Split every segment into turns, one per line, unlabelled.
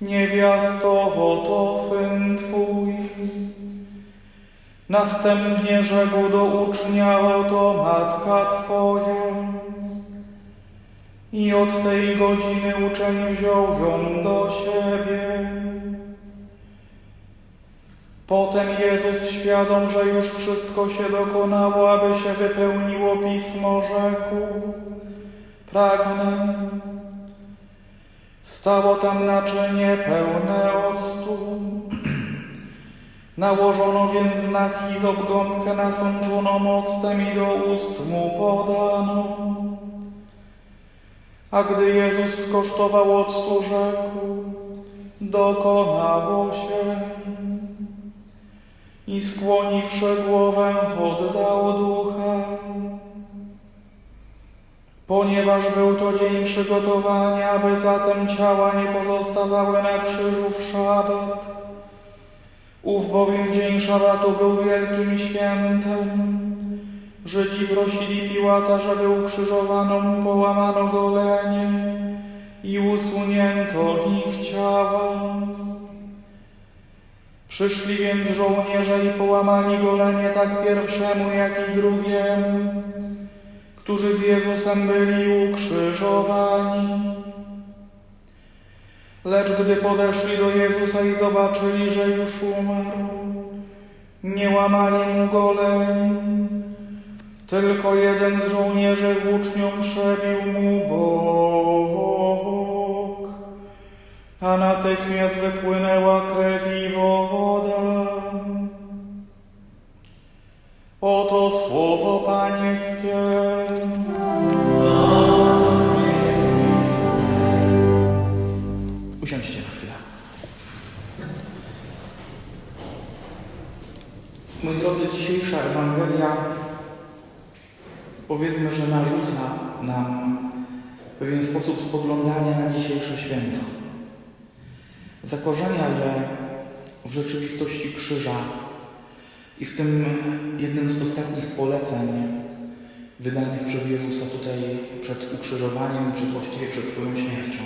Niewiasto, oto syn Twój. Następnie rzekł do ucznia, oto matka Twoja. I od tej godziny uczeń wziął ją do siebie. Potem Jezus, świadom, że już wszystko się dokonało, aby się wypełniło pismo, rzekł: Pragnę. Stało tam naczynie pełne octu. Nałożono więc na hizop gąbkę nasączoną octem i do ust mu podano. A gdy Jezus skosztował octu, rzekł: Dokonało się. I skłoniwszy głowę, oddał ducha. Ponieważ był to dzień przygotowania, aby zatem ciała nie pozostawały na krzyżu w szabat. Ów bowiem dzień szabatu był wielkim świętem. Żydzi prosili Piłata, żeby ukrzyżowano połamano golenie i usunięto ich ciała. Przyszli więc żołnierze i połamali golenie tak pierwszemu, jak i drugiemu, którzy z Jezusem byli ukrzyżowani. Lecz gdy podeszli do Jezusa i zobaczyli, że już umarł, nie łamali mu goleń, tylko jeden z żołnierzy włócznią przebił mu bok, a natychmiast wypłynęła krew i woda. Oto słowo Pańskie. Usiądźcie na chwilę. Moi drodzy, dzisiejsza Ewangelia powiedzmy, że narzuca nam pewien sposób spoglądania na dzisiejsze święto. Zakorzenia je w rzeczywistości krzyża i w tym jednym z ostatnich poleceń wydanych przez Jezusa tutaj przed ukrzyżowaniem, czy właściwie przed swoją śmiercią.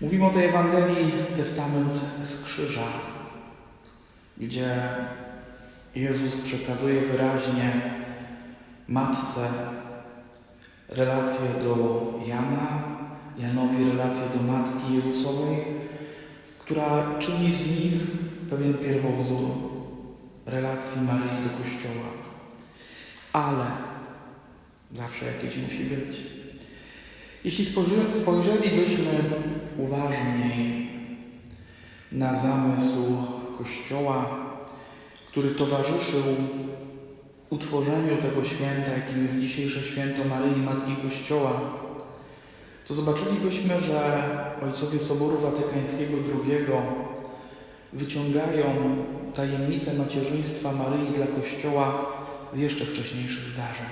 Mówimy o tej Ewangelii Testament z krzyża, gdzie Jezus przekazuje wyraźnie matce relację do Jana, Janowi relację do Matki Jezusowej, która czyni z nich pewien pierwowzór relacji Maryi do Kościoła. Ale zawsze jakieś musi być. Jeśli spojrzelibyśmy uważniej na zamysł Kościoła, który towarzyszył utworzeniu tego święta, jakim jest dzisiejsze święto Maryi Matki Kościoła, to zobaczylibyśmy, że ojcowie Soboru Watykańskiego II wyciągają tajemnicę macierzyństwa Maryi dla Kościoła z jeszcze wcześniejszych zdarzeń.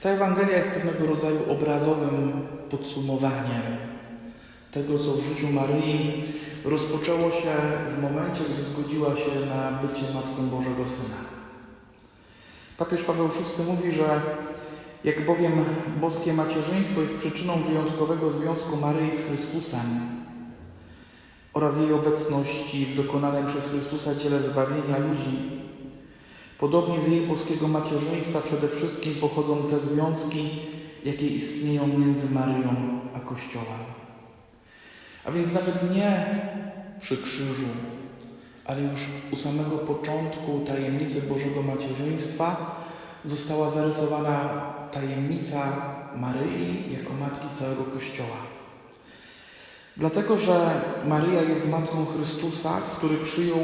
Ta Ewangelia jest pewnego rodzaju obrazowym podsumowaniem tego, co w życiu Maryi rozpoczęło się w momencie, gdy zgodziła się na bycie Matką Bożego Syna. Papież Paweł VI mówi, że jak bowiem boskie macierzyństwo jest przyczyną wyjątkowego związku Maryi z Chrystusem oraz jej obecności w dokonanym przez Chrystusa ciele zbawienia ludzi, podobnie z jej boskiego macierzyństwa przede wszystkim pochodzą te związki, jakie istnieją między Maryją a Kościołem. A więc nawet nie przy krzyżu, ale już u samego początku tajemnicy Bożego Macierzyństwa została zarysowana tajemnica Maryi jako matki całego Kościoła. Dlatego, że Maryja jest matką Chrystusa, który przyjął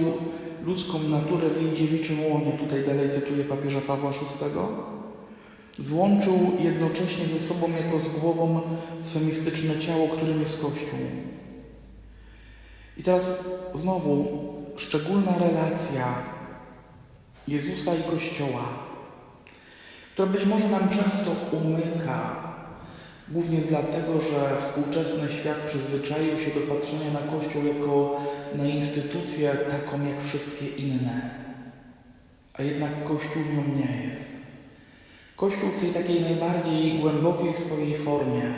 ludzką naturę w jej dziewiczym łonie, tutaj dalej cytuję papieża Pawła VI, złączył jednocześnie ze sobą jako z głową swe mistyczne ciało, którym jest Kościół. I teraz znowu szczególna relacja Jezusa i Kościoła, która być może nam często umyka, głównie dlatego, że współczesny świat przyzwyczaił się do patrzenia na Kościół jako na instytucję taką jak wszystkie inne. A jednak Kościół nią nie jest. Kościół w tej takiej najbardziej głębokiej swojej formie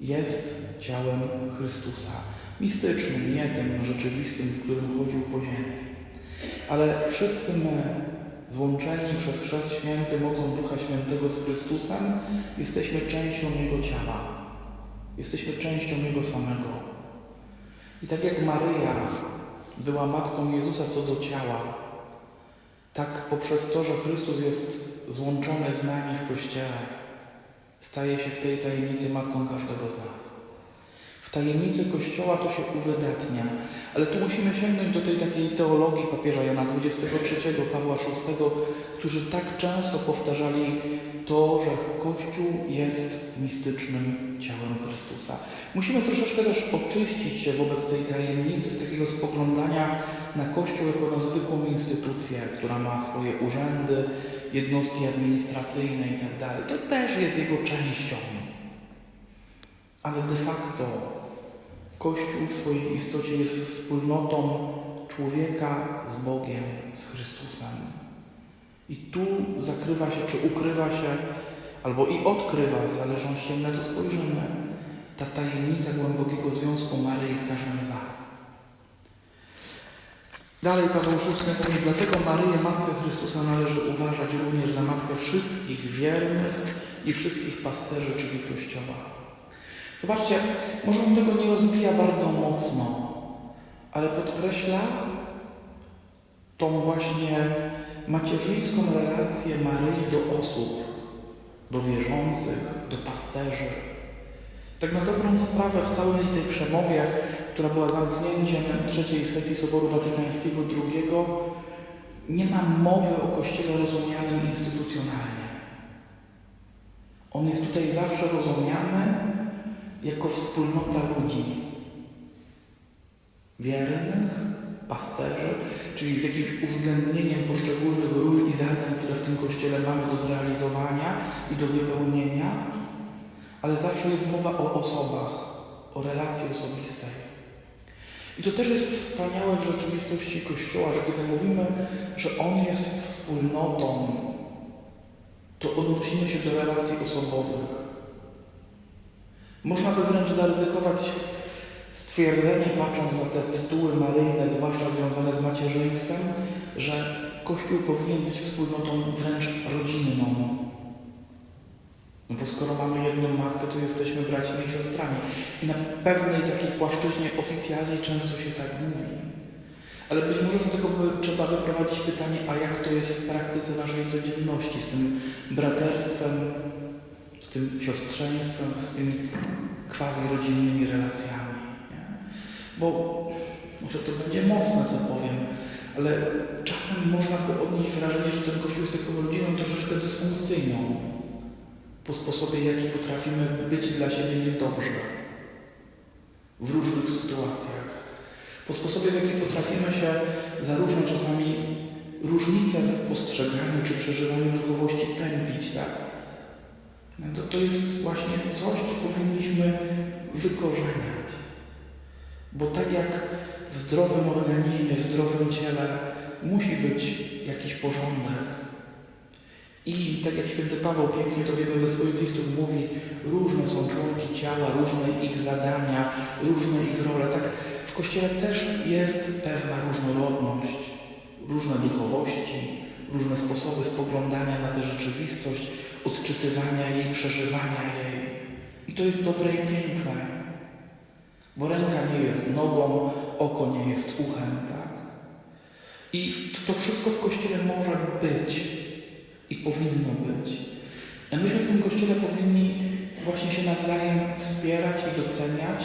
jest ciałem Chrystusa. Mistycznym, nie tym rzeczywistym, w którym chodził po ziemi. Ale wszyscy my, złączeni przez Chrzest Święty mocą Ducha Świętego z Chrystusem, jesteśmy częścią Jego ciała. Jesteśmy częścią Jego samego. I tak jak Maryja była matką Jezusa co do ciała, tak poprzez to, że Chrystus jest złączony z nami w Kościele, staje się w tej tajemnicy matką każdego z nas. W tajemnicy Kościoła to się uwydatnia, ale tu musimy sięgnąć do tej takiej teologii papieża Jana XXIII, Pawła VI, którzy tak często powtarzali to, że Kościół jest mistycznym ciałem Chrystusa. Musimy troszeczkę też oczyścić się wobec tej tajemnicy, z takiego spoglądania na Kościół jako na zwykłą instytucję, która ma swoje urzędy, jednostki administracyjne itd. To też jest jego częścią. Ale de facto Kościół w swojej istocie jest wspólnotą człowieka z Bogiem, z Chrystusem. I tu zakrywa się, czy ukrywa się, albo i odkrywa, w zależności na to spojrzymy, ta tajemnica głębokiego związku Maryi z każdym z nas. Dalej Paweł VI mówi, dlatego Maryję, Matkę Chrystusa należy uważać również za Matkę wszystkich wiernych i wszystkich pasterzy, czyli Kościoła. Zobaczcie, może on tego nie rozbija bardzo mocno, ale podkreśla tą właśnie macierzyńską relację Maryi do osób, do wierzących, do pasterzy. Tak na dobrą sprawę w całej tej przemowie, która była zamknięciem trzeciej sesji Soboru Watykańskiego II, nie ma mowy o Kościele rozumianym instytucjonalnie. On jest tutaj zawsze rozumiany jako wspólnota ludzi. Wiernych, pasterzy, czyli z jakimś uwzględnieniem poszczególnych ról i zadań, które w tym Kościele mamy do zrealizowania i do wypełnienia, ale zawsze jest mowa o osobach, o relacji osobistej. I to też jest wspaniałe w rzeczywistości Kościoła, że kiedy mówimy, że On jest wspólnotą, to odnosimy się do relacji osobowych. Można by wręcz zaryzykować stwierdzenie, patrząc na te tytuły maryjne, zwłaszcza związane z macierzyństwem, że Kościół powinien być wspólnotą wręcz rodzinną. No bo skoro mamy jedną matkę, to jesteśmy braćmi i siostrami. I na pewnej takiej płaszczyźnie oficjalnej często się tak mówi. Ale być może z tego trzeba wyprowadzić pytanie, a jak to jest w praktyce naszej codzienności, z tym braterstwem, z tym siostrzeństwem, z tymi quasi-rodzinnymi relacjami. Nie? Bo może to będzie mocne, co powiem, ale czasem można odnieść wrażenie, że ten Kościół jest taką rodziną troszeczkę dysfunkcyjną po sposobie, jaki potrafimy być dla siebie niedobrze w różnych sytuacjach, po sposobie, w jaki potrafimy się za różne czasami różnice w postrzeganiu czy przeżywaniu duchowości tępić, tak? To, to jest właśnie coś, co powinniśmy wykorzeniać. Bo tak jak w zdrowym organizmie, w zdrowym ciele musi być jakiś porządek, i tak jak święty Paweł pięknie to w jednym ze swoich listów mówi, różne są członki ciała, różne ich zadania, różne ich role. Tak w Kościele też jest pewna różnorodność, różne duchowości, różne sposoby spoglądania na tę rzeczywistość, odczytywania jej, przeżywania jej. I to jest dobre i piękne. Bo ręka nie jest nogą, oko nie jest uchem, tak? I to wszystko w Kościele może być i powinno być. A myśmy w tym Kościele powinni właśnie się nawzajem wspierać i doceniać,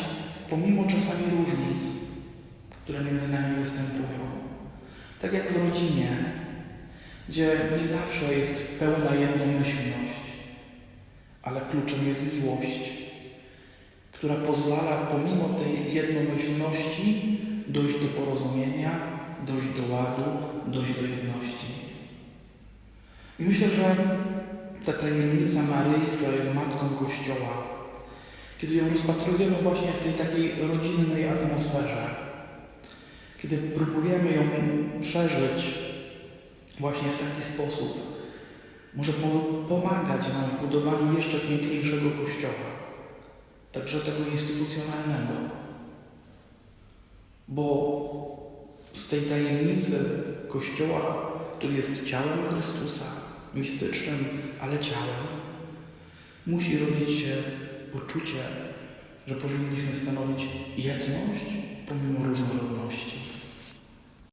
pomimo czasami różnic, które między nami występują. Tak jak w rodzinie, gdzie nie zawsze jest pełna jednomyślność, ale kluczem jest miłość. która pozwala pomimo tej jednomyślności dojść do porozumienia, dojść do ładu, dojść do jedności. I myślę, że ta tajemnica Maryi, która jest Matką Kościoła, kiedy ją rozpatrujemy właśnie w tej takiej rodzinnej atmosferze, kiedy próbujemy ją przeżyć właśnie w taki sposób, może po- pomagać nam w budowaniu jeszcze piękniejszego Kościoła, także tego instytucjonalnego. Bo z tej tajemnicy Kościoła, który jest ciałem Chrystusa, mistycznym, ale ciałem, musi rodzić się poczucie, że powinniśmy stanowić jedność pomimo różnorodności.